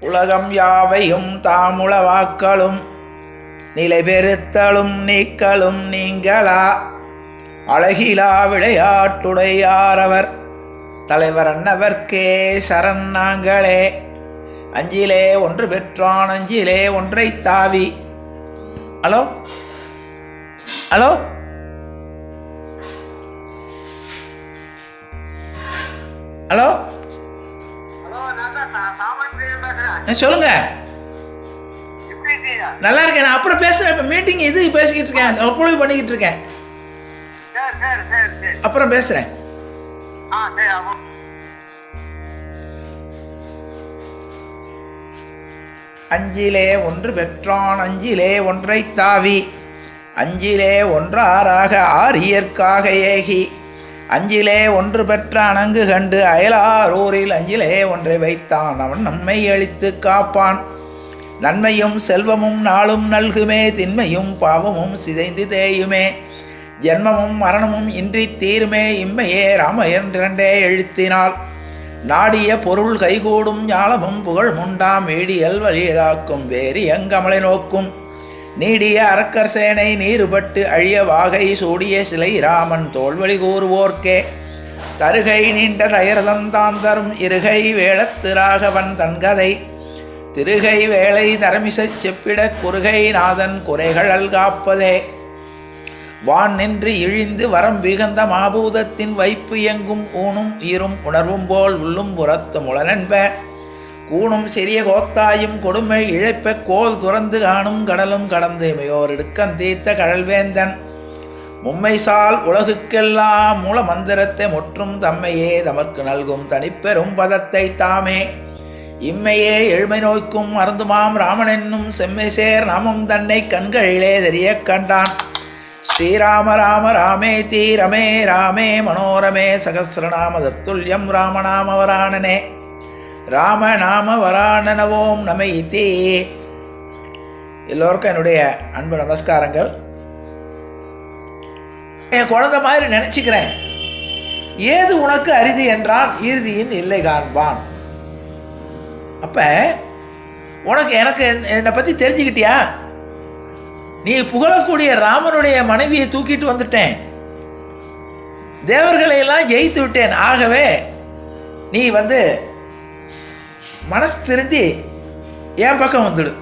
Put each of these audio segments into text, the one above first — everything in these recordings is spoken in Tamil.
உலகம் யாவையும் தாமுளவாக்களும் நிலை நிலைபெறுத்தலும் நீக்கலும் நீங்களா? அழகிலா விளையாட்டுடையாரவர் தலைவர் அன்னவர்க்கே சரண் நாங்களே. அஞ்சிலே ஒன்று பெற்றான் அஞ்சிலே ஒன்றை தாவி. ஹலோ? ஹலோ? ஹலோ? சொல்லுங்க. நல்லா இருக்கேன் நான் அப்புறம் பேசுகிறேன் இப்போ மீட்டிங் இது பேசிக்கிட்டு இருக்கேன். சொற்பொழிவு பண்ணிக்கிட்டு இருக்கேன். அப்புறம் ஆமா. அஞ்சிலே ஒன்று பெற்றான். அஞ்சிலே ஒன்றை தாவி. அஞ்சிலே ஒன்றாராக ஆரியற்காக ஏகி. அஞ்சிலே ஒன்று பெற்ற அணங்கு கண்டு அயலாரூரில் அஞ்சிலே ஒன்றை வைத்தான். அவன் நம்மை அழித்து காப்பான். நன்மையும் செல்வமும் நாளும் நல்குமே திண்மையும் பாவமும் சிதைந்து தேயுமே. ஜென்மமும் மரணமும் இன்றி தீருமே இம்மையே ராம என்றே எழுத்தினாள். நாடிய பொருள் கைகூடும் ஞாலமும் உண்டாம் வீடியல் வழியதாக்கும் வேறு எங்கமலை நோக்கும். நீடிய அரக்கர் சேனை நீருபட்டு அழிய வாகை சூடிய சிலை ராமன் தோல்வழி கூறுவோர்க்கே. தருகை நீண்ட தயரதந்தான் தரும் இருகை வேளத்து ராகவன் தன்கதை. திருகை வேளை தரமிசச் செப்பிட குறுகை நாதன் குறைகள் காப்பதே. வான் நின்று இழிந்து வரம் விகந்த மாபூதத்தின் வைப்பு எங்கும் ஊனும் ஈரும் உணர்வும் போல் உள்ளும் புறத்து முளனென்ப கூணும் சிறிய கோத்தாயும் கொடுமை இழைப்ப கோல் துறந்து காணும் கடலும் கடந்து இமையோர் இடுக்கன் தீர்த்த கடல்வேந்தன். மும்மைசால் உலகுக்கெல்லாம் மூல மந்திரத்தை முற்றும் தம்மையே தமக்கு நல்கும் தனிப்பெரும் பதத்தை தாமே. இம்மையே எழுமை நோய்க்கும் அருந்துமாம் ராமன் என்னும் செம்மை சேர் நாமம் தன்னை கண்களிலே தெரியக் கண்டான். ஸ்ரீராம ராம ராமே தீரமே ராமே மனோரமே சகசிரநாம தத்துல்யம் ராமநாமவராணனே ராம நாம வராணனவோம் நம இதி எல்லோருக்கும் என்னுடைய அன்பு நமஸ்காரங்கள். என் குழந்தை மாதிரி நினச்சிக்கிறேன். ஏது உனக்கு அரிது என்றான் இறுதியின் இல்லை காண்பான். அப்போ உனக்கு எனக்கு என்- என்னை பற்றி தெரிஞ்சுக்கிட்டியா? நீ புகழக்கூடிய ராமனுடைய மனைவியை தூக்கிட்டு வந்துட்டேன். தேவர்களையெல்லாம் ஜெயித்து விட்டேன். ஆகவே நீ வந்து மனசு திருந்தி என் பக்கம் வந்துடு.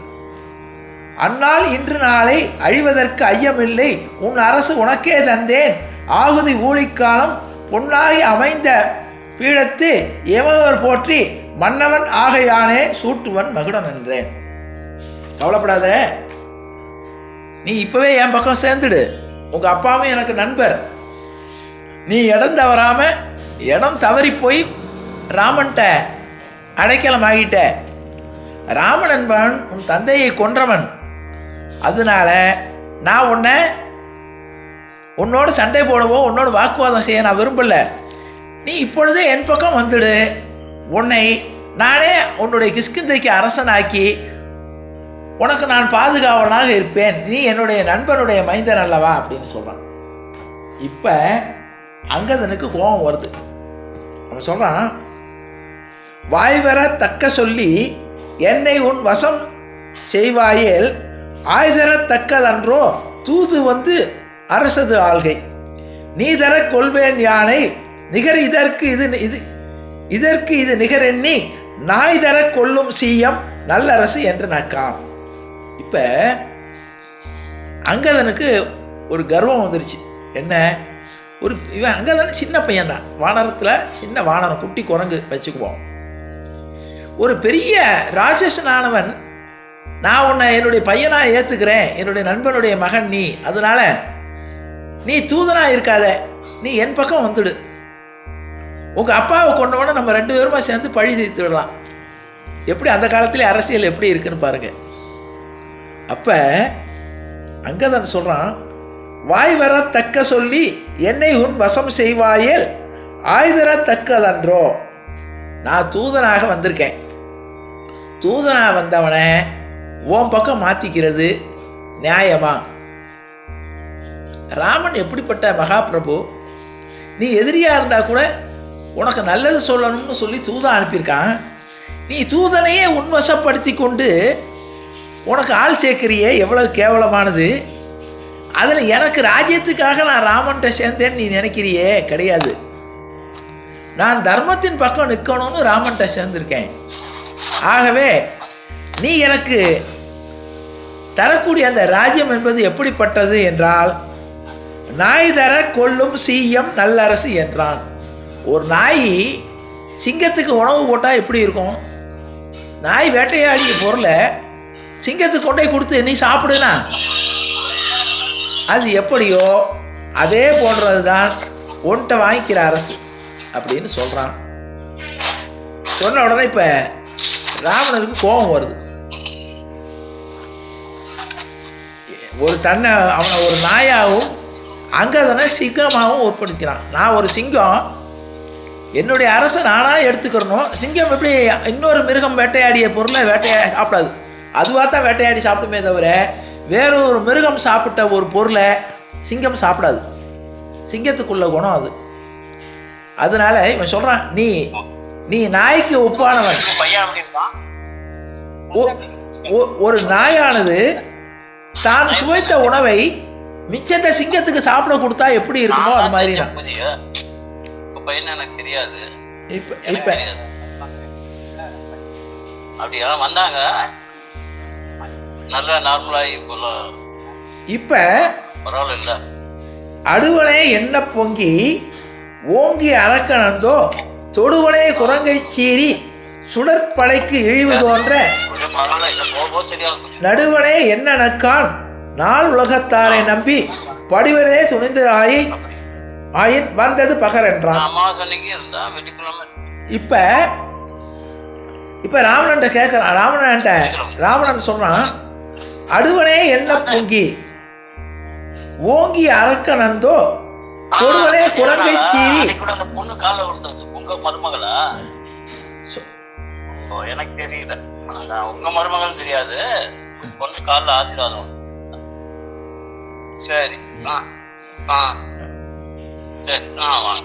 அந்நாள் இன்று நாளை அழிவதற்கு ஐயமில்லை. உன் அரசு உனக்கே தந்தேன். ஆகுதி ஊழிக்காலம் பொன்னாகி அமைந்த பீடத்து எமவர் போற்றி மன்னவன் ஆகையானே சூட்டுவன் மகுடன் என்றேன். கவலைப்படாத. நீ இப்போவே என் பக்கம் சேர்ந்துடு. உங்கள் அப்பாவும் எனக்கு நண்பர். நீ இடம் தவறாமல் இடம் தவறி போய் ராமன்ட்ட அடைக்கலம் ஆகிட்ட உன் தந்தையை கொன்றவன். அதனால நான் உன்னை உன்னோட சண்டை போடவோ உன்னோட வாக்குவாதம் செய்ய நான் விரும்பல. நீ இப்பொழுதே என் பக்கம் வந்துடு. உன்னை நானே உன்னுடைய கிஷ்கிந்தைக்கு அரசனாக்கி உனக்கு நான் பாதுகாவலனாக இருப்பேன். நீ என்னுடைய நண்பனுடைய மைந்தன் அல்லவா? அப்படின்னு சொல்கிறான் இப்போ அங்கதனுக்கு கோபம் வருது. அவன் சொல்கிறான் வாய்வர தக்க சொல்லி என்னை உன் வசம் செய்வாயேல் ஆய்தரத்தக்கதன்றோ தூது வந்து அரசது ஆள்கை. நீ தர கொள்வேன் யானை நிகர் இதற்கு இது இது இதற்கு இது நிகரெண்ணி நாய் தர கொள்ளும் சீயம் நல்லரசு என்று நக்கான் இப்போ அங்கதனுக்கு ஒரு கர்வம் வந்துருச்சு. என்ன? ஒரு இவன் அங்கதன் சின்ன பையன் தான் வானரத்தில் சின்ன வானரம் குட்டி குரங்கு வச்சுக்குவோம் ஒரு பெரிய ராட்சசனானவன் நான் உன்னை என்னுடைய பையனாக ஏற்றுக்கிறேன் என்னுடைய நண்பனுடைய மகன் நீ அதனால் நீ தூதனாக இருக்காத நீ என் பக்கம் வந்துடு. உங்கள் அப்பாவை கொண்டவன நம்ம ரெண்டு பேருமா சேர்ந்து பழி தீர்த்துடலாம். எப்படி அந்த காலத்திலே அரசியல் எப்படி இருக்குன்னு பாருங்கள் அப்போ அங்கதான் சொல்கிறான் வாய் வர தக்க சொல்லி என்னை உன் வசம் செய்வாயேல் ஆய்தர தக்கதன்றோ. நான் தூதனாக வந்திருக்கேன். தூதனாக வந்தவனை உன் பக்கம் மாற்றிக்கிறது நியாயமா? ராமன் எப்படிப்பட்ட மகாபிரபு? நீ எதிரியாக இருந்தால் கூட உனக்கு நல்லது சொல்லணும்னு சொல்லி தூதம் அனுப்பியிருக்கான். நீ தூதனையே உன்வசப்படுத்தி கொண்டு உனக்கு ஆள் சேர்க்கிறியே எவ்வளவு கேவலமானது. அதில் எனக்கு ராஜ்யத்துக்காக நான் ராமன்கிட்ட சேர்ந்தேன்னு நீ நினைக்கிறியே? கிடையாது. நான் தர்மத்தின் பக்கம் நிற்கணும்னு ராமன்கிட்ட சேர்ந்திருக்கேன். ஆகவே நீ எனக்கு தரக்கூடிய அந்த ராஜ்யம் என்பது எப்படிப்பட்டது என்றால் நாய் தர கொள்ளும் சீயம் நல்லரசு என்றான். ஒரு நாய் சிங்கத்துக்கு உணவு போட்டால் எப்படி இருக்கும்? நாய் வேட்டையாடிய பொருளை சிங்கத்துக்கு கொண்டே கொடுத்து நீ சாப்பிடுனா? அது எப்படியோ அதே போன்றது தான் ஒன்ட்ட வாங்கிக்கிற அரசு அப்படின்னு சொல்கிறான் சொன்ன உடனே இப்போ ராவணனுக்கு கோபம் வருது. ஒரு தன்னை அவனை ஒரு நாயாகவும் அங்கதனை சிங்கமாகவும் ஒப்படைக்கிறான். நான் ஒரு சிங்கம் என்னுடைய அரசை நானாக எடுத்துக்கிறணும் சிங்கம் எப்படி இன்னொரு மிருகம் வேட்டையாடிய பொருளை வேட்டையா சாப்பிடாது. அதுவாக தான் வேட்டையாடி சாப்பிடுமே தவிர வேறொரு மிருகம் சாப்பிட்ட ஒரு பொருளை சிங்கம் சாப்பிடாது. சிங்கத்துக்குள்ள குணம் அது. அதனால இவன் சொல்கிறான் நீ நீ நாய்க்கு ஒப்பானவன். ஒரு நாயானது தான் சுவைத்த உணவை மிச்சத்தை சிங்கத்துக்கு சாப்பிட கொடுத்தா எப்படி இருக்குமோ அது மாதிரி எனக்கு தெரியாது. இப்போ இப்போ. அப்படியா? வந்தாங்க. நல்லா நார்மலாகி இப்போல்லாம் இப்போ பரவாயில்ல. அடுவனே என்ன பொங்கி ஓங்கி அரக்கணந்தோ தொடுவனே குரங்கை சீறி சுடற்படைக்கு இழிவு தோன்ற நடுவனே என்ன நக்கான்? நாள் உலகத்தாரை நம்பி படிவனே துணிந்து ஆயி ஆயின் வந்தது பகர் என்றான் இப்போ இப்போ ராவணன்ட்ட கேட்குறான் ராவணன்ட்ட ராவணன் சொல்கிறான் அடுவனே என்ன பொங்கி? ஓங்கி அரக்கனந்தோ கொடுவனே குரங்கை சீறி கால உங்க மருமகளா? ஓ எனக்கு தெரியல. உங்க மருமகள் தெரியாது. பொண்ணு காலில் ஆசீர்வாதம். சரி ஆ ஆ சரி ஆ வாங்க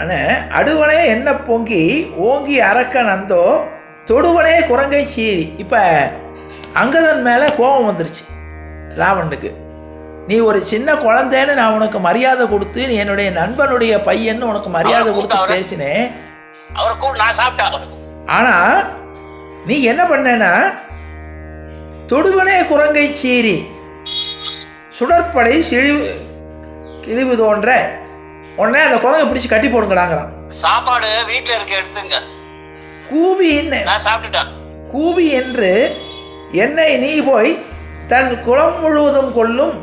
அண்ணே அடுவனே என்ன பொங்கி ஓங்கி அரக்கனந்தோ தொடுவனே குரங்கை சீறி. இப்போ அங்கதன் மேலே கோபம் வந்துருச்சு ராவணனுக்கு. நீ ஒரு சின்ன குழந்தைன்னு நான் உனக்கு மரியாதை கொடுத்து நீ என்னுடைய நண்பனுடைய பையன்னு உனக்கு மரியாதை கொடுத்து பேசினேன் அவரை கூட நான் சாப்பிட்டேன் ஆனால் நீ என்ன பண்ணேன்னா தொடுவனே குரங்கை சீறி சுடற்படை சிழிவு கிழிவு தோன்ற உடனே அந்த குரங்கை பிடிச்சி கட்டி போடுங்கடாங்கிறான். சாப்பாடு வீட்டுல இருக்க எடுத்துங்க. கூவி என்ன? சாப்பிட்டுட்டேன் கூவி என்று என்னை நீ போய் தன் குலம் முழுவதும் கொள்ளும்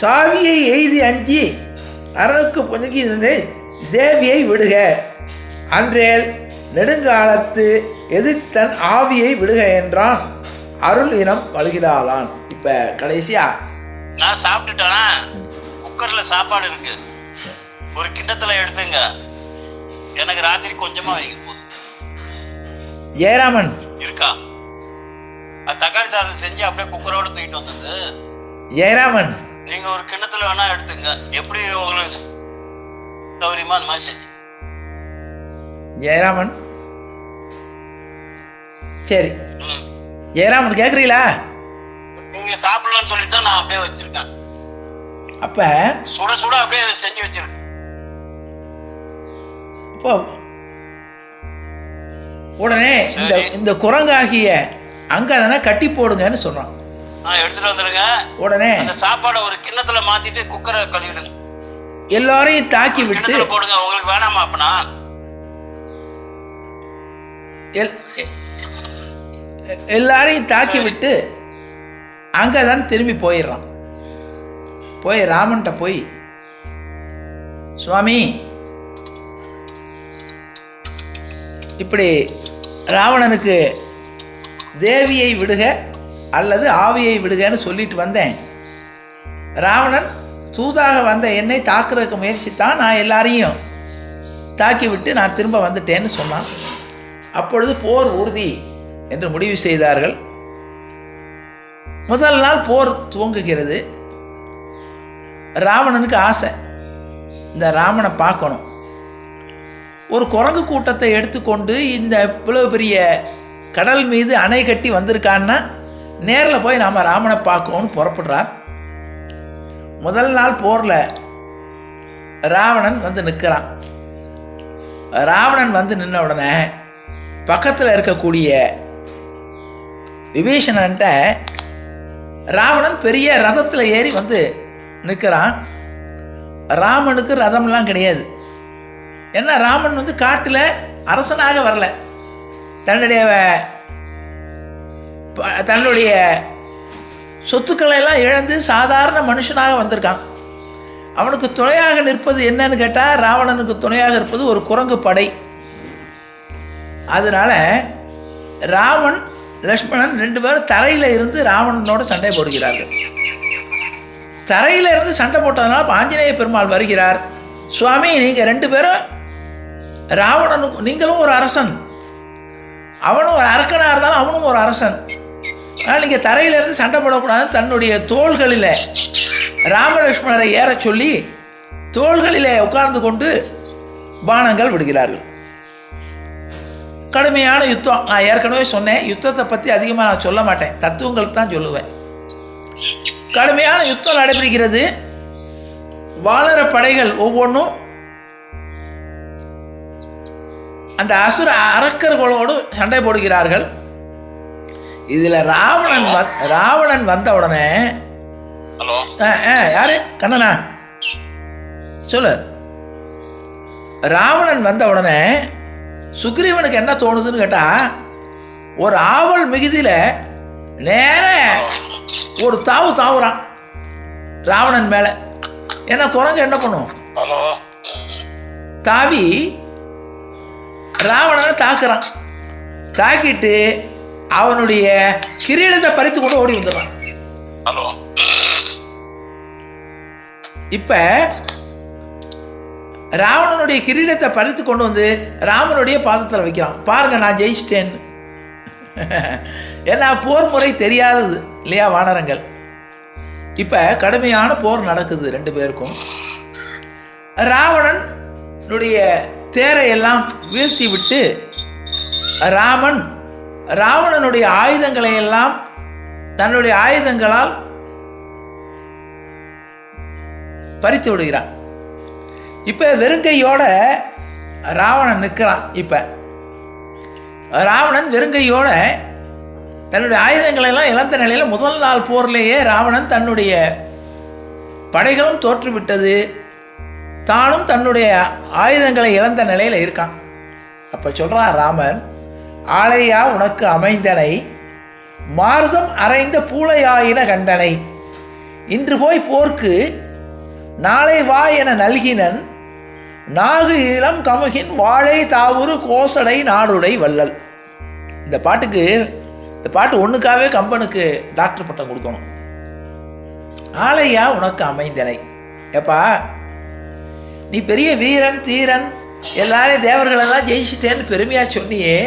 சாவியை எய்தி அஞ்சி அரணுக்கு பொதுக்கி நின்று தேவியை விடுக. அன்றேல் நெடுங்காலத்து எதிர்த்தன் ஆவியை விடுக என்றான். அருள் இனம் பழுகிடாளான் இப்போ கடைசியா. நான் சாப்பிட்டுட்டேன்? குக்கர்ல சாப்பாடு இருக்கு. ஒரு கிண்ணத்துல எடுத்துங்க. எனக்கு ராத்திரி கொஞ்சமா வைக்க போதும் ஜெயராமன். இருக்கா? தக்காளி சாதம் செஞ்சு அப்படியே குக்கரோட தூக்கிட்டு வந்தது. ஜெயராமன். நீங்க ஒரு கிண்ணத்துல வேணா எடுத்துங்க. எப்படி உங்களுக்கு சௌகரியமா அந்த மாதிரி ஜெயராமன்? சரி. ஜெயராமன் கேட்குறீங்களா நீங்க சாப்பிடலாம்னு சொல்லிட்டு தான் நான் அப்படியே வச்சிருக்கேன். அப்போ சுட சுட அப்படியே செஞ்சு வச்சிருக்கேன். இப்போ உடனே இந்த இந்த குரங்காகிய அங்கதனை கட்டி போடுங்கன்னு சொல்கிறான் நான் எடுத்துட்டு வந்துருங்க. உடனே அந்த சாப்பாடை ஒரு கிண்ணத்துல மாத்திட்டு குக்கரை கழுவிடுங்க. எல்லாரையும் தாக்கி விட்டு போடுங்க உங்களுக்கு வேணாமா அப்பனா? எல்லாரையும் தாக்கி விட்டு அங்கதான் திரும்பி போயிடுறான். போய் ராமன்கிட்ட போய் சுவாமி இப்படி ராவணனுக்கு தேவியை விடுக அல்லது ஆவியை விடுகன்னு சொல்லிட்டு வந்தேன். ராவணன் தூதாக வந்த என்னை தாக்குறதுக்கு முயற்சித்தான் நான் எல்லாரையும் தாக்கி விட்டு நான் திரும்ப வந்துட்டேன்னு சொன்னான். அப்பொழுது போர் உறுதி என்று முடிவு செய்தார்கள். முதல் நாள் போர் துவங்குகிறது. ராவணனுக்கு ஆசை. இந்த ராமனை பார்க்கணும். ஒரு குரங்கு கூட்டத்தை எடுத்துக்கொண்டு இந்த இவ்வளோ பெரிய கடல் மீது அணை கட்டி வந்திருக்கான்னா நேரில் போய் நாம் ராமனை பார்க்கணும்னு புறப்படுறார். முதல் நாள் போரில் ராவணன் வந்து நிற்கிறான். ராவணன் வந்து நின்ன உடனே பக்கத்தில் இருக்கக்கூடிய விபீஷணன்ட்ட ராவணன் பெரிய ரதத்தில் ஏறி வந்து நிற்கிறான். ராமனுக்கு ரதம்லாம் கிடையாது. ஏன்னா ராமன் வந்து காட்டில் அரசனாக வரல. தன்னுடைய தன்னுடைய சொத்துக்களை எல்லாம் இழந்து சாதாரண மனுஷனாக வந்திருக்கான். அவனுக்கு துணையாக நிற்பது என்னன்னு கேட்டால் ராவணனுக்கு துணையாக இருப்பது ஒரு குரங்கு படை. அதனால ராவன் லக்ஷ்மணன் ரெண்டு பேரும் தரையில் இருந்து ராவணனோட சண்டை போடுகிறார்கள். தரையில் இருந்து சண்டை போட்டதுனால ஆஞ்சநேய பெருமாள் வருகிறார். சுவாமி நீங்கள் ரெண்டு பேரும் ராவணனுக்கு நீங்களும் ஒரு அரசன். அவனும் ஒரு அரக்கனாக இருந்தாலும் அவனும் ஒரு அரசன். ஆனால் நீங்கள் தரையிலேருந்து சண்டை போடக்கூடாது தன்னுடைய தோள்களில் ராமலக்ஷ்மணரை ஏறச் சொல்லி தோள்களிலே உட்கார்ந்து கொண்டு பானங்கள் விடுகிறார்கள். கடுமையான யுத்தம். நான் ஏற்கனவே சொன்னேன் யுத்தத்தை பற்றி அதிகமாக நான் சொல்ல மாட்டேன். தத்துவங்களுக்கு தான் சொல்லுவேன். கடுமையான யுத்தம் நடைபெறுகிறது. வாழற படைகள் ஒவ்வொன்றும் அந்த அசுர அரக்கர்களோடு சண்டை போடுகிறார்கள். இதில் ராவணன் வ ராவணன் வந்த உடனே ஹலோ. யாரு? கண்ணனா. சொல்லு. ராவணன் வந்த உடனே சுக்ரீவனுக்கு என்ன தோணுதுன்னு கேட்டா ஒரு ஆவல் மிகுதியில் நேர ஒரு தாவு தாவுறான் ராவணன் மேலே. ஏன்னா குரங்கு என்ன பண்ணும்? தாவி ராவணனை தாக்குறான். தாக்கிட்டு அவனுடைய கிரீடத்தை பறித்து கொண்டு ஓடி வந்துடுறான் இப்போ ராவணனுடைய கிரீடத்தை பறித்து கொண்டு வந்து ராமனுடைய பாதத்தில் வைக்கிறான். பாருங்க நான் ஜெயிச்சிட்டேன்னு ஏன்னா போர் முறை தெரியாதது இல்லையா வானரங்கள்? இப்போ கடுமையான போர் நடக்குது ரெண்டு பேருக்கும். ராவணனுடைய தேரை எல்லாம் வீழ்த்தி விட்டு ராமன் ராவணனுடைய ஆயுதங்களை எல்லாம் தன்னுடைய ஆயுதங்களால் பறித்து விடுகிறான். இப்போ வெறுங்கையோட ராவணன் நிற்கிறான் இப்போ. ராவணன் வெறுங்கையோட தன்னுடைய ஆயுதங்களை எல்லாம் இழந்த நிலையில் முதல் நாள் போர்லேயே ராவணன் தன்னுடைய படைகளும் தோற்றுவிட்டது. தானும் தன்னுடைய ஆயுதங்களை இழந்த நிலையில் இருக்கான். அப்போ சொல்கிறான் ராமன் ஆலையா உனக்கு அமைந்தனை மாருதம் அரைந்த பூளையாயின கண்டனை இன்று போய் போர்க்கு நாளை வா என நல்கினன். நாகு இளம் கமுகின் வாழை தாவுரு கோசடை நாடுடை வள்ளல். இந்த பாட்டுக்கு இந்த பாட்டு ஒன்றுக்காகவே கம்பனுக்கு டாக்டர் பட்டம் கொடுக்கணும். ஆலையா உனக்கு அமைந்தனை ஏப்பா நீ பெரிய வீரன் தீரன் எல்லாரையும் தேவர்களெல்லாம் ஜெயிச்சிட்டேன்னு பெருமையாக சொன்னியே.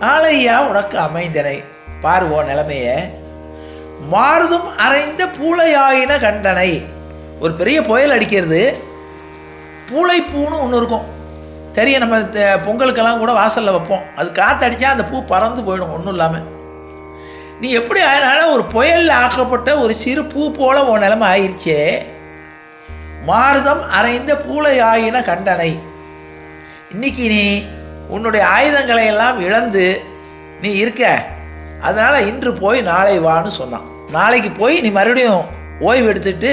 ஆலையா உனக்கு அமைந்தனை. பாருவோ நிலைமைய. மாறுதும் அரைந்த பூளையாயின கண்டனை. ஒரு பெரிய புயல் அடிக்கிறது. பூளைப்பூன்னு ஒன்று இருக்கும். தெரியும் நம்ம த- பொங்கலுக்கெல்லாம் கூட வாசலில் வைப்போம். அது காற்றடிச்சா அந்த பூ பறந்து போயிடும் ஒன்றும் இல்லாமல் நீ எப்படி ஆயினாலும் ஒரு புயலில் ஆக்கப்பட்ட ஒரு சிறு பூ போல உன் நிலைமை ஆயிடுச்சே மாருதம் அரைந்த பூளை ஆயின கண்டனை. இன்னைக்கு நீ உன்னுடைய ஆயுதங்களை எல்லாம் இழந்து நீ இருக்க. அதனால் இன்று போய் நாளை வான்னு சொன்னான். நாளைக்கு போய் நீ மறுபடியும் ஓய்வு எடுத்துட்டு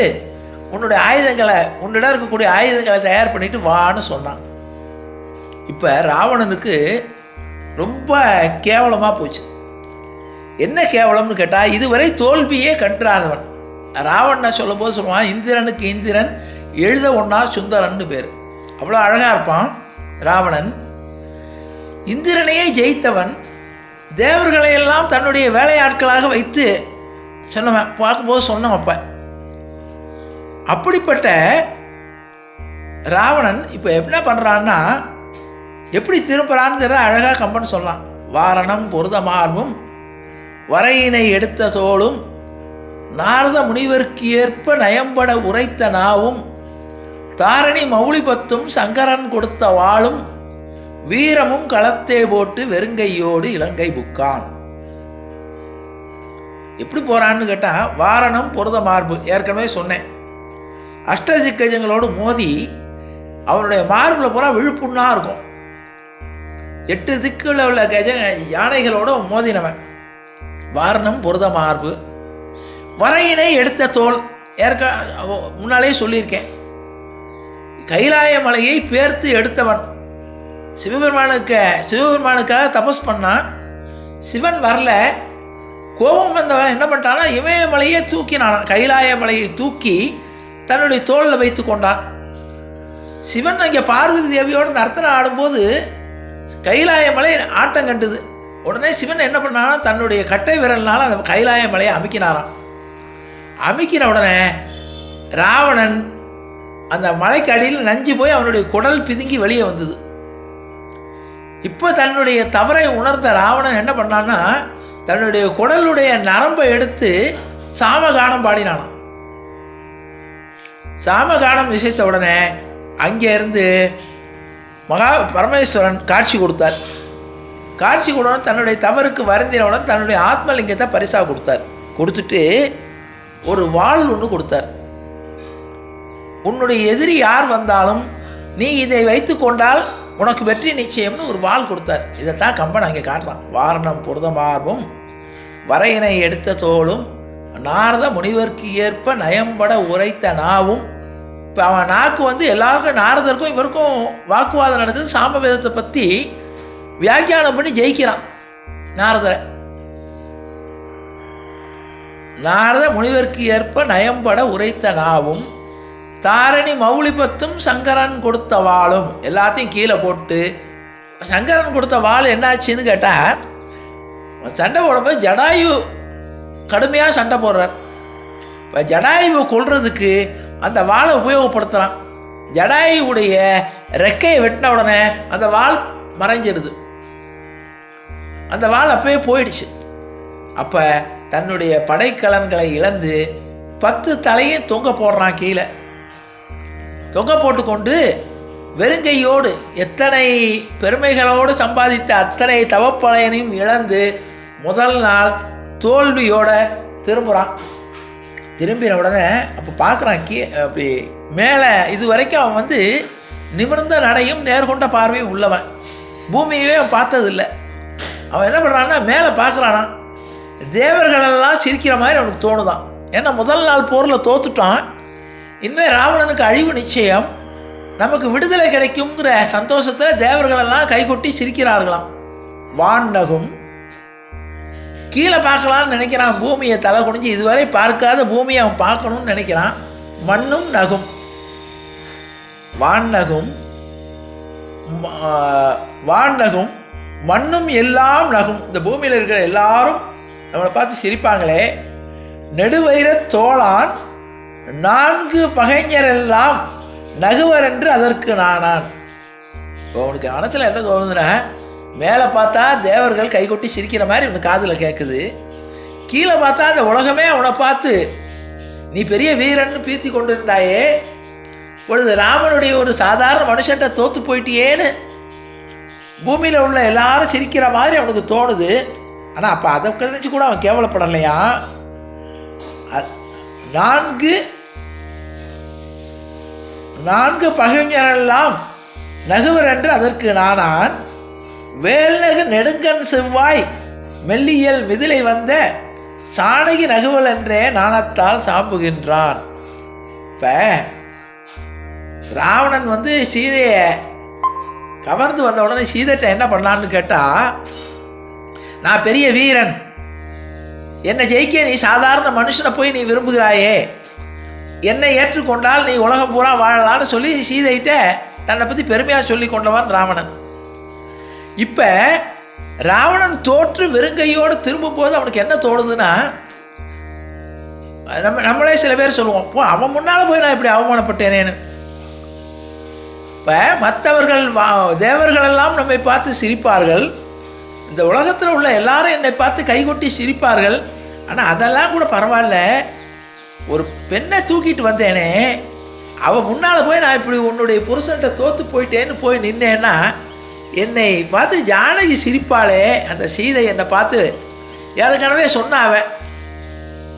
உன்னுடைய ஆயுதங்களை உன்னிடம் இருக்கக்கூடிய ஆயுதங்களை தயார் பண்ணிட்டு வான்னு சொன்னான். இப்போ ராவணனுக்கு ரொம்ப கேவலமாக போச்சு. என்ன கேவலம்னு கேட்டால் இதுவரை தோல்வியே கண்டாதவன் ராவணனை சொல்லும்போது சொல்லுவான் இந்திரனுக்கு இந்திரன் எழுத ஒன்றா சுந்தரன்னு பேர். அவ்வளோ அழகாக இருப்பான் ராவணன். இந்திரனையே ஜெயித்தவன் தேவர்களையெல்லாம் தன்னுடைய வேலையாட்களாக வைத்து சொன்னவன் பார்க்கும்போது சொன்னவன் அப்போ. அப்படிப்பட்ட ராவணன் இப்போ என்ன பண்ணுறான்னா எப்படி திரும்புறான்ங்கிறத அழகாக கம்பன் சொல்லலாம் வாரணம் பொருத மார்பும் வரையினை எடுத்த தோளும் நாரத முனிவருக்கு ஏற்ப நயம்பட உரைத்த நாவும் தாரணி மௌலிபத்தும் சங்கரன் கொடுத்த வாளும் வீரமும் களத்தே போட்டு வெறுங்கையோடு இலங்கை புக்கான். எப்படி போறான்னு கேட்டால் வாரணம் புரத மார்பு ஏற்கனவே சொன்னேன். அஷ்டதிக்கஜங்களோடு மோதி அவனுடைய மார்பில் பூரா விழுப்புண்ணா இருக்கும். எட்டு திக்குல உள்ள கஜ யானைகளோட மோதினவன். வாரணம் புரத மார்பு. வரையினை எடுத்த தோல் ஏற்க முன்னாலே சொல்லியிருக்கேன். கைலாய மலையை பேர்த்து எடுத்தவன். சிவபெருமானுக்கு சிவபெருமானுக்காக தபஸ் பண்ணான். சிவன் வரல. கோபம் வந்தவன் என்ன பண்ணிட்டானா இமயமலையே தூக்கினானான் கைலாய மலையை தூக்கி தன்னுடைய தோளில் வைத்து கொண்டான். சிவன் அங்கே பார்வதி தேவியோடு நர்த்தனம் ஆடும்போது கைலாய மலை ஆட்டம் கண்டுது. உடனே சிவன் என்ன பண்ணானா தன்னுடைய கட்டை விரல்னால் அந்த கைலாய மலையை அமைக்கினாராம். அமைக்கிற உடனே ராவணன் அந்த மலைக்கு அடியில் நஞ்சு போய் அவனுடைய குடல் பிதுங்கி வெளியே வந்தது. இப்போ தன்னுடைய தவறை உணர்ந்த ராவணன் என்ன பண்ணான்னா தன்னுடைய குடலுடைய நரம்பை எடுத்து சாமகானம் பாடினானாம். சாமகானம் இசைத்த உடனே அங்கே இருந்து மகா பரமேஸ்வரன் காட்சி கொடுத்தார். காட்சி கொடுத்த தன்னுடைய தவறுக்கு வருந்தினவுடன் தன்னுடைய ஆத்மலிங்கத்தை பரிசாக கொடுத்தார். கொடுத்துட்டு ஒரு வாள் ஒன்று கொடுத்தார். உன்னுடைய எதிரி யார் வந்தாலும் நீ இதை வைத்து கொண்டால் உனக்கு வெற்றி நிச்சயம்னு ஒரு வாள் கொடுத்தார். இதைத்தான் கம்பன் அங்கே காட்டுறான். வாரணம் புரதமார்பும் வரையினை எடுத்த தோளும் நாரத முனிவர்க்கு ஏற்ப நயம்பட உரைத்த நாவும் இப்போ அவன் நாக்கு வந்து எல்லாருக்கும் நாரதருக்கும் இவருக்கும் வாக்குவாதம் நடக்குது சாமவேதத்தை பற்றி வியாக்கியானம் பண்ணி ஜெயிக்கிறான் நாரதரை. நாரத முனிவருக்கு ஏற்ப நயம்பட உரைத்த நாவும் தாரணி மௌலிபத்தும் சங்கரன் கொடுத்த வாளும். எல்லாத்தையும் கீழே போட்டு சங்கரன் கொடுத்த வாள் என்னாச்சுன்னு கேட்டால் சண்டை போடும்போது ஜடாயு கடுமையாக சண்டை போடுறார். இப்போ ஜடாயுவை கொல்றதுக்கு அந்த வாளை உபயோகப்படுத்துகிறான் ஜடாயுவுடைய ரெக்கையை வெட்டின உடனே அந்த வால் மறைஞ்சிடுது. அந்த வால் அப்பயே போயிடுச்சு. அப்போ தன்னுடைய படைக்கலன்களை இழந்து பத்து தலையும் தொங்க போடுறான் கீழே. தொங்க போட்டுக்கொண்டு வெறுங்கையோடு எத்தனை பெருமைகளோடு சம்பாதித்த அத்தனை தவப்பழையனையும் இழந்து முதல் நாள் தோல்வியோட திரும்புகிறான் திரும்பின உடனே அப்போ பார்க்குறான் கீ அப்படி மேலே இது வரைக்கும் அவன் வந்து நிமிர்ந்த நடையும் நேர்கொண்ட பார்வையும் உள்ளவன். பூமியவே அவன் பார்த்ததில்ல. அவன் என்ன பண்ணுறான்னா மேலே பார்க்குறானா. தேவர்களெல்லாம் சிரிக்கிற மாதிரி அவனுக்கு தோணுதான். ஏன்னா முதல் நாள் போரில் தோத்துட்டான். இனிமேல் ராவணனுக்கு அழிவு நிச்சயம். நமக்கு விடுதலை கிடைக்குங்கிற சந்தோஷத்தில் தேவர்களெல்லாம் கைகொட்டி சிரிக்கிறார்களாம். வான்னகும் கீழே பார்க்கலான்னு நினைக்கிறான் பூமியை தலை குனிஞ்சு இதுவரை பார்க்காத பூமியை அவன் பார்க்கணும்னு நினைக்கிறான். மண்ணும் நகும். வான்னகும் ம- வான்னகும் மண்ணும் எல்லாம் நகும். இந்த பூமியில் இருக்கிற எல்லாரும் நம்மளை பார்த்து சிரிப்பாங்களே. நெடுவயிற தோளான் நான்கு பகைஞரெல்லாம் நகுவர் என்று அதற்கு நானான். இப்போ உனக்கு மனசில் என்ன தோணுதுன்னா மேலே பார்த்தா தேவர்கள் கைகொட்டி சிரிக்கிற மாதிரி உனக்கு காதில் கேட்குது கீழே பார்த்தா அந்த உலகமே அவனை பார்த்து நீ பெரிய வீரன்னு பீத்தி கொண்டு இருந்தாயே பொழுது ராமனுடைய ஒரு சாதாரண மனுஷன்ட்ட தோத்து போயிட்டியேன்னு பூமியில் உள்ள எல்லாரும் சிரிக்கிற மாதிரி அவனுக்கு தோணுது. ஆனால் அப்போ அதை கணிச்சு கூட அவன் கேவலப்படலையா? நான்கு நான்கு பகைஞரெல்லாம் நகுவர் என்று அதற்கு நானான். வேல்நகு நெடுங்கன் செவ்வாய் மெல்லியல் மிதிலை வந்த சாணகி நகுவல் என்றே நாணத்தால் சாம்புகின்றான். இப்போ ராவணன் வந்து சீதையை கவர்ந்து வந்த உடனே சீதைட்ட என்ன பண்ணான்னு கேட்டால் நான் பெரிய வீரன். என்னை ஜெயிக்க நீ சாதாரண மனுஷனை போய் நீ விரும்புகிறாயே. என்னை ஏற்றுக்கொண்டால் நீ உலகம் பூரா வாழலாம்னு சொல்லி சீதைகிட்ட தன்னை பற்றி பெருமையாக சொல்லி கொண்டவன் ராவணன். இப்போ ராவணன் தோற்று வெறுங்கையோடு திரும்பும்போது அவனுக்கு என்ன தோணுதுன்னா நம்ம நம்மளே சில பேர் சொல்லுவோம் போ அவன் முன்னால் போய் நான் இப்படி அவமானப்பட்டேனேன்னு. இப்போ மற்றவர்கள் வா தேவர்களெல்லாம் நம்மை பார்த்து சிரிப்பார்கள். இந்த உலகத்தில் உள்ள எல்லாரும் என்னை பார்த்து கைகொட்டி சிரிப்பார்கள். ஆனால் அதெல்லாம் கூட பரவாயில்ல. ஒரு பெண்ணை தூக்கிட்டு வந்தேனே அவள் முன்னால் போய் நான் இப்படி உன்னுடைய புருஷன்ட்ட தோற்று போயிட்டேன்னு போய் நின்னேன்னா என்னை பார்த்து ஜானகி சிரிப்பாளே அந்த சீதை என்னை பார்த்து ஏற்கனவே சொன்னாவ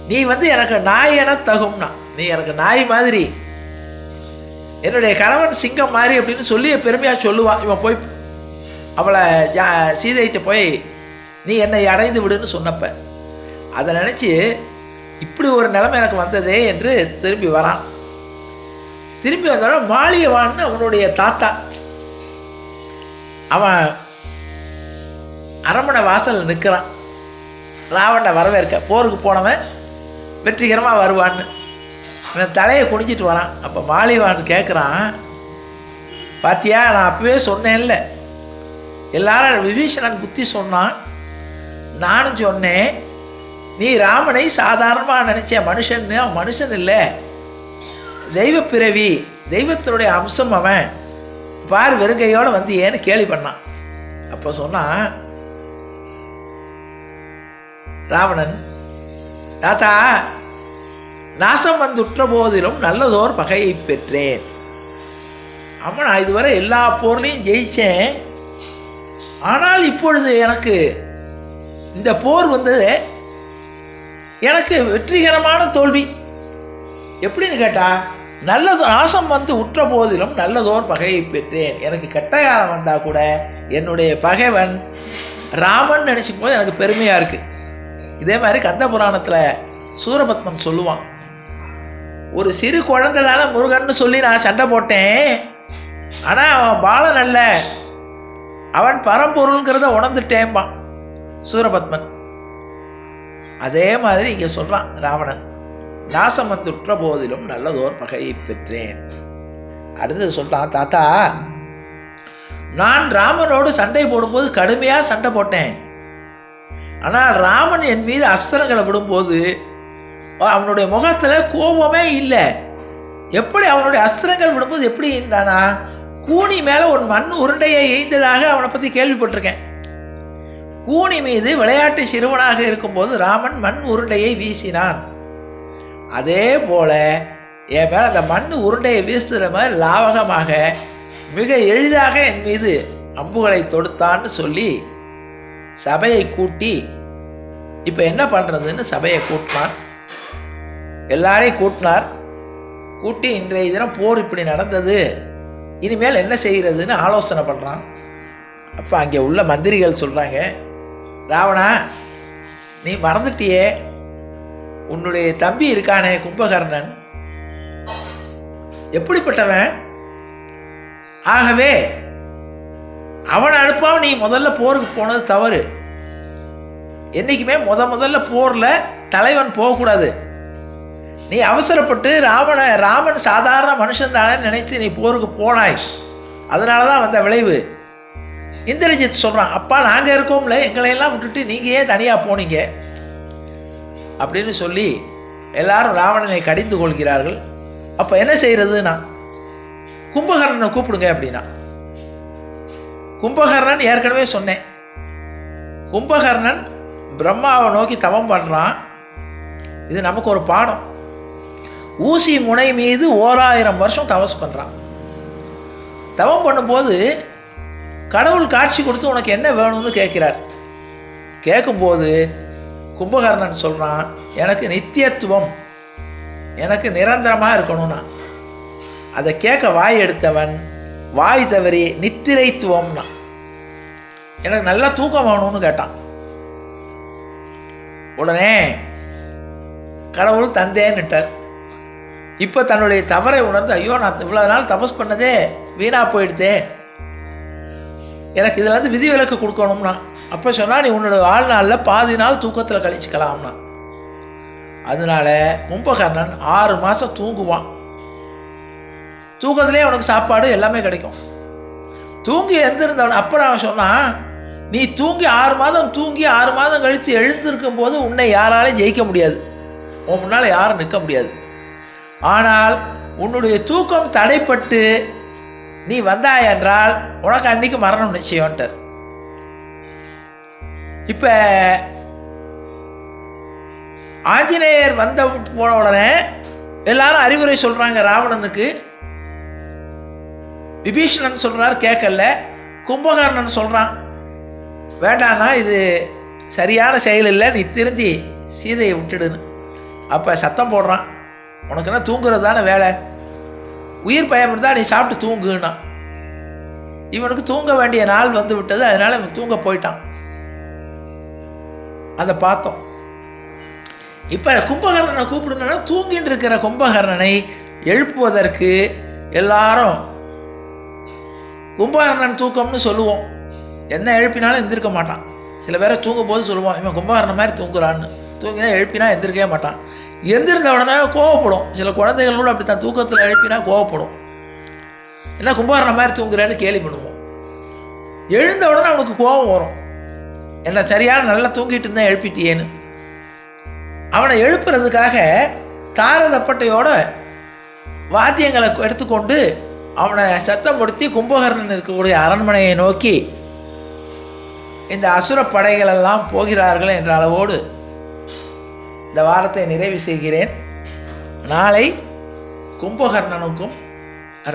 நீ வந்து எனக்கு நாய் என தகும்னா நீ எனக்கு நாய் மாதிரி என்னுடைய கணவன் சிங்கம் மாதிரி அப்படின்னு சொல்லி பெருமையாக சொல்லுவான் இவன் போய் அவளை ஜா சீதைகிட்ட போய் நீ என்னை அடைந்து விடுன்னு சொன்னப்ப அதை நினச்சி இப்படி ஒரு நிலைமை எனக்கு வந்ததே என்று திரும்பி வரான். திரும்பி வந்தோடனே மாளிகைவான்னு அவனுடைய தாத்தா. அவன் அரண்மனை வாசல் நிற்கிறான் ராவணனை வரவேற்க போருக்கு போனவன் வெற்றிகரமாக வருவான்னு. இவன் தலையை குனிஞ்சிட்டு வரான். அப்போ மாளிகவான் கேட்குறான் பாத்தியா நான் அப்பவே சொன்னேன்ல. எல்லாரும் விபீஷணன் புத்தி சொன்னான். நானும் சொன்னேன் நீ ராமனை சாதாரணமாக நினச்ச மனுஷன்னு அவன் மனுஷன் இல்லை. தெய்வ பிறவி தெய்வத்தினுடைய அம்சம் அவன். பார் வெறுங்கையோடு வந்து ஏன்னு கேலி பண்ணான். அப்போ சொன்னான் ராவணன் தாத்தா நாசம் வந்துற்ற போதிலும் நல்லதோர் பகையை பெற்றேன். ஆமாம் நான் இதுவரை எல்லா போர்லையும் ஜெயித்தேன் ஆனால் இப்பொழுது எனக்கு இந்த போர் வந்தது எனக்கு வெற்றிகரமான தோல்வி. எப்படின்னு கேட்டால் நல்லது நாசம் வந்து உற்ற போதிலும் நல்லதோர் பகையை பெற்றேன். எனக்கு கெட்ட காலம் வந்தால் கூட என்னுடைய பகைவன் ராமன் நினச்சிக்கும் போது எனக்கு பெருமையாக இருக்குது இதே மாதிரி கந்த புராணத்தில் சூரபத்மன் சொல்லுவான். ஒரு சிறு குழந்தைனால முருகன் சொல்லி நான் சண்டை போட்டேன். ஆனால் அவன் பாலன் அல்ல. அவன் பரம்பொருள்ங்கிறத உணர்ந்துட்டேன்பான் சூரபத்மன். அதே மாதிரி இங்கே சொல்கிறான் ராவணன் நாசம் வந்துற்ற போதிலும் நல்லதோர் பகையை பெற்றேன். அடுத்தது சொல்கிறான் தாத்தா நான் ராமனோடு சண்டை போடும்போது கடுமையாக சண்டை போட்டேன். ஆனால் ராமன் என் மீது அஸ்திரங்களை விடும்போது அவனுடைய முகத்தில் கோபமே இல்லை. எப்படி அவனுடைய அஸ்திரங்கள் விடும்போது எப்படி இருந்தானா கூனி மேலே ஒரு மண் உருண்டையை எய்ந்ததாக அவனை பற்றி கேள்விப்பட்டிருக்கேன். கூனி மீது விளையாட்டு சிறுவனாக இருக்கும்போது ராமன் மண் உருண்டையை வீசினான். அதே போல என் மேலே அந்த மண் உருண்டையை வீசுகிற மாதிரி லாவகமாக மிக எளிதாக என் மீது அம்புகளை தொடுத்தான்னு சொல்லி சபையை கூட்டி இப்போ என்ன பண்ணுறதுன்னு சபையை கூட்டினான். எல்லாரையும் கூட்டினார். கூட்டி இன்றைய தினம் போர் இப்படி நடந்தது. இனிமேல் என்ன செய்கிறதுன்னு ஆலோசனை பண்ணுறான் அப்போ அங்கே உள்ள மந்திரிகள் சொல்கிறாங்க ராவணா நீ மறந்துட்டியே. உன்னுடைய தம்பி இருக்கானே கும்பகர்ணன். எப்படிப்பட்டவன்? ஆகவே அவனை அனுப்பாம நீ முதல்ல போருக்கு போனது தவறு. என்றைக்குமே முத முதல்ல போரில் தலைவன் போகக்கூடாது. நீ அவசரப்பட்டு ராவண ராமன் சாதாரண மனுஷன் தானே நினைத்து நீ போருக்கு போனாய். அதனால தான் வந்த விளைவு. இந்திரஜித் சொல்கிறான் அப்பா நாங்கள் இருக்கோம்ல எங்களையெல்லாம் விட்டுட்டு நீங்கள் ஏன் தனியாக போனீங்க? அப்படின்னு சொல்லி எல்லாரும் ராவணனை கடிந்து கொள்கிறார்கள். அப்போ என்ன செய்கிறதுனா கும்பகர்ணனை கூப்பிடுங்க அப்படின்னா கும்பகர்ணன் ஏற்கனவே சொன்னேன். கும்பகர்ணன் பிரம்மாவை நோக்கி தவம் பண்ணுறான் இது நமக்கு ஒரு பாடம். ஊசி முனை மீது ஓராயிரம் வருஷம் தவஸ் பண்ணுறான் தவம் பண்ணும்போது கடவுள் காட்சி கொடுத்து உனக்கு என்ன வேணும்னு கேட்குறார். கேட்கும்போது கும்பகர்ணன் சொல்கிறான் எனக்கு நித்தியத்துவம். எனக்கு நிரந்தரமாக இருக்கணும்னா. அதை கேட்க வாய் எடுத்தவன் வாய் தவறி நித்திரைத்துவம்னா. எனக்கு நல்லா தூக்கம் வேணும்னு கேட்டான். உடனே கடவுள் தந்தேன்னுட்டார். இப்போ தன்னுடைய தவறை உணர்ந்து ஐயோ நான் இவ்வளோ நாள் தபஸ் பண்ணதே வீணாக போயிடுதே. எனக்கு இதில் வந்து விதிவிலக்கு கொடுக்கணும்னா அப்போ சொன்னால் நீ உன்னோட வாழ்நாளில் பாதி நாள் தூக்கத்தில் கழிச்சுக்கலாம்னா. அதனால கும்பகர்ணன் ஆறு மாதம் தூங்குவான். தூக்கத்துலேயே அவனுக்கு சாப்பாடு எல்லாமே கிடைக்கும். தூங்கி எழுந்திருந்தவன் அப்புறம் அவன் சொன்னான் நீ தூங்கி ஆறு மாதம் தூங்கி ஆறு மாதம் கழித்து எழுந்திருக்கும் போது உன்னை யாராலையும் ஜெயிக்க முடியாது. உன் முன்னால் யாரும் நிற்க முடியாது. ஆனால் உன்னுடைய தூக்கம் தடைப்பட்டு நீ வந்தாய் என்றால் உனக்கு அன்னைக்கு மரணம் நிச்சயம்ட்டார் இப்போ ஆஞ்சநேயர் வந்த போன உடனே எல்லாரும் அறிவுரை சொல்கிறாங்க ராவணனுக்கு. விபீஷணன் சொல்கிறார் கேட்கல கும்பகர்ணன் சொல்கிறான் வேண்டானா இது சரியான செயல் இல்லை நீ திருந்தி சீதையை விட்டுடுன்னு. அப்போ சத்தம் போடுறான் உனக்குன்னா தூங்குறது தானே வேலை? உயிர் பயம் இருந்தால் நீ சாப்பிட்டு தூங்குனா இவனுக்கு தூங்க வேண்டிய நாள் வந்து விட்டது அதனால் இவன் தூங்க போயிட்டான். அதை பார்த்தோம். இப்போ கும்பகர்ணனை கூப்பிடுனா தூங்கிட்டு இருக்கிற கும்பகர்ணனை எழுப்புவதற்கு எல்லாரும் கும்பகர்ணன் தூக்கம்னு சொல்லுவோம். என்ன எழுப்பினாலும் எந்திருக்க மாட்டான். சில பேரை தூங்கும் போது சொல்லுவான் இவன் கும்பகர்ணன் மாதிரி தூங்குறான்னு. தூங்கினா எழுப்பினா எந்திரிக்கவே மாட்டான். எந்திருந்த உடனே கோவப்படும். சில குழந்தைகளோட அப்படி தான் தூக்கத்தில் எழுப்பினா கோவப்படும். என்ன கும்பகர்ணன் மாதிரி தூங்குறேன்னு கேள்வி பண்ணுவோம். எழுந்த உடனே அவனுக்கு கோபம் வரும். என்ன சரியான நல்லா தூங்கிட்டு இருந்தால் எழுப்பிட்டியேன்னு. அவனை எழுப்புறதுக்காக தாரதப்பட்டையோட வாத்தியங்களை எடுத்துக்கொண்டு அவனை சத்தப்படுத்தி கும்பகர்ணன் இருக்கக்கூடிய அரண்மனையை நோக்கி இந்த அசுர படைகளெல்லாம் போகிறார்கள் என்ற அளவோடு இந்த வாரத்தை நிறைவு செய்கிறேன். நாளை கும்பகர்ணனுக்கும்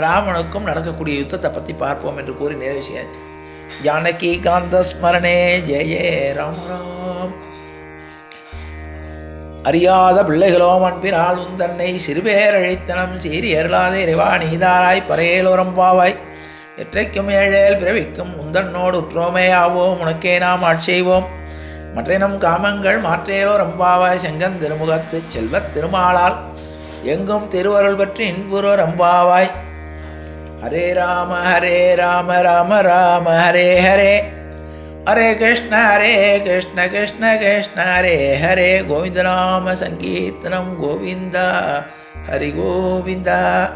ராமனுக்கும் நடக்கக்கூடிய யுத்தத்தை பற்றி பார்ப்போம் என்று கூறி நிறைவு செய்கிறேன். ஜானகி காந்த ஸ்மரணே ஜெய ராம் ராம். அறியாத பிள்ளைகளோம் அன்பினால் உந்தன்னை சிறுபேரழித்தனம் சீறி அருளாதே இறைவா நீதாராய் பறையேலோரம் பாவாய். எற்றைக்கும் ஏழேல் பிறவிக்கும் உந்தன்னோடு உற்றோமே ஆவோம் உனக்கே நாம் ஆட்செய்வோம் மற்றினம் காமங்கள் மாற்றேலோ ரம்பாவாய் செங்கன் திருமுகத்து செல்வத் திருமாலால். எங்கும் திருவருள் பற்றி இன்புற ரம்பாவாய். ஹரே ராம ஹரே ராம ராம ராம ஹரே ஹரே. ஹரே கிருஷ்ண ஹரே கிருஷ்ண கிருஷ்ண கிருஷ்ண ஹரே ஹரே. கோவிந்த நாம சங்கீர்த்தனம் கோவிந்தா ஹரி கோவிந்தா.